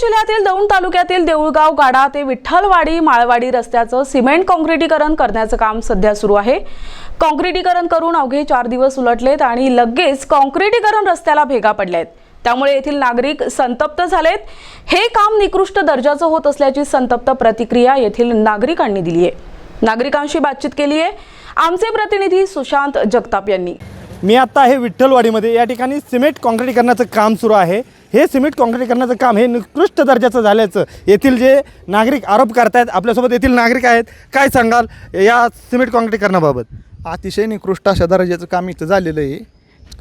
जिल्ह्यातील दौंड तालुक्यातील देऊळगाव गाडा ते विठ्ठलवाडी माळवाडी रस्त्याचं सिमेंट काँक्रिटीकरण करण्याचं काम सध्या सुरू आहे. काँक्रिटीकरण करून अवघे चार दिवस उलटलेत आणि लगेच काँक्रिटीकरण रस्त्याला भेगा पडल्यात त्यामुळे येथील नागरिक संतप्त झालेत. हे काम निकृष्ट दर्जाचं होत असल्याची संतप्त प्रतिक्रिया येथील नागरिकांनी दिली आहे. नागरिकांशी बातचीत केली आहे. आमचे प्रतिनिधी सुशांत जगताप यांनी. मी आत्ता आहे विठ्ठलवाडीमध्ये. या ठिकाणी सिमेंट काँक्रिटीकरणाचं काम सुरू आहे. हे सिमेंट काँक्रिटीकरणाचं काम हे निकृष्ट दर्जाचं झाल्याचं येथील जे नागरिक आरोप करतायत आपल्यासोबत येथील नागरिक आहेत काय सांगाल या सिमेंट काँक्रिटीकरणाबाबत अतिशय निकृष्ट अशा दर्जाचं काम इथं झालेलं आहे.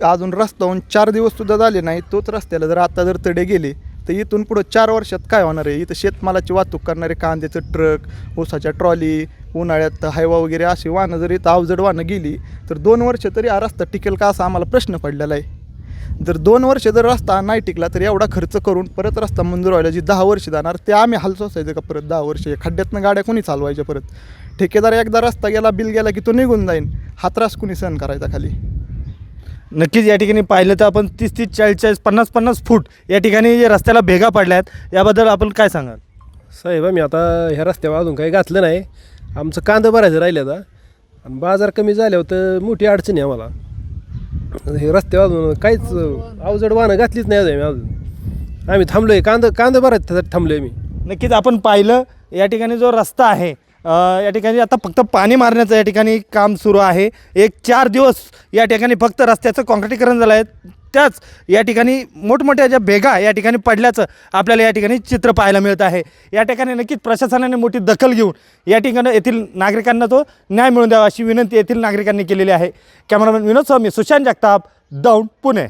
अजून रस्ता होऊन चार दिवससुद्धा झाले नाही तोच रस्त्याला जर आता जर तडे गेले तर इथून पुढं चार वर्षात काय होणार आहे? इथं शेतमालाची वाहतूक करणारे कांद्याचं ट्रक ऊसाच्या ट्रॉली उन्हाळ्यात हायवा वगैरे अशी वाहनं जर इथं अवजड वाहनं गेली तर दोन वर्ष तरी हा रस्ता टिकेल का असा आम्हाला प्रश्न पडलेला आहे. जर दोन वर्ष जर रस्ता नाही टिकला तर एवढा खर्च करून परत रस्ता मंजूर व्हायला जी दहा वर्ष जाणार ते आम्ही हाल सोसायचं का परत दहा वर्ष? खड्ड्यातनं गाड्या कोणी चालवायच्या परत? ठेकेदार एकदा रस्ता गेला बिल गेला की तो निघून जाईन. हा त्रास कुणी सहन करायचा खाली? नक्कीच या ठिकाणी पाहिलं तर आपण तीस तीस चाळीस चाळीस पन्नास पन्नास फूट या ठिकाणी जे रस्त्याला भेगा पडल्या आहेत याबद्दल आपण काय सांगाल? साहेब आम्ही आता ह्या रस्त्यावर अजून काही घातलं नाही. आमचं कांदं भरायचं राहिलं आता आणि बाजार कमी झाल्यावर तर मोठी अडचण आहे आम्हाला. हे रस्त्यावर अजून काहीच अवजड वाहनं घातलीच नाही अजून आम्ही अजून. आम्ही थांबलो आहे कांदं कांदं त्यासाठी थांबलो आहे मी. नक्कीच आपण पाहिलं या ठिकाणी जो रस्ता आहे अ, या ठिकाणी आता फक्त पाणी मारण्याचं या ठिकाणी काम सुरू आहे. एक चार दिवस या ठिकाणी फक्त रस्त्याचं काँक्रिटीकरण झालं आहे त्याच या ठिकाणी मोठमोठ्या ज्या भेगा या ठिकाणी पडल्याचं आपल्याला या ठिकाणी चित्र पाहायला मिळत आहे. या ठिकाणी नक्कीच प्रशासनाने मोठी दखल घेऊन या ठिकाणी येथील नागरिकांना तो न्याय मिळून द्यावा अशी विनंती येथील नागरिकांनी केलेली आहे. कॅमेरामॅन विनोद स्वामी सुशांत जगताप दौंड पुणे.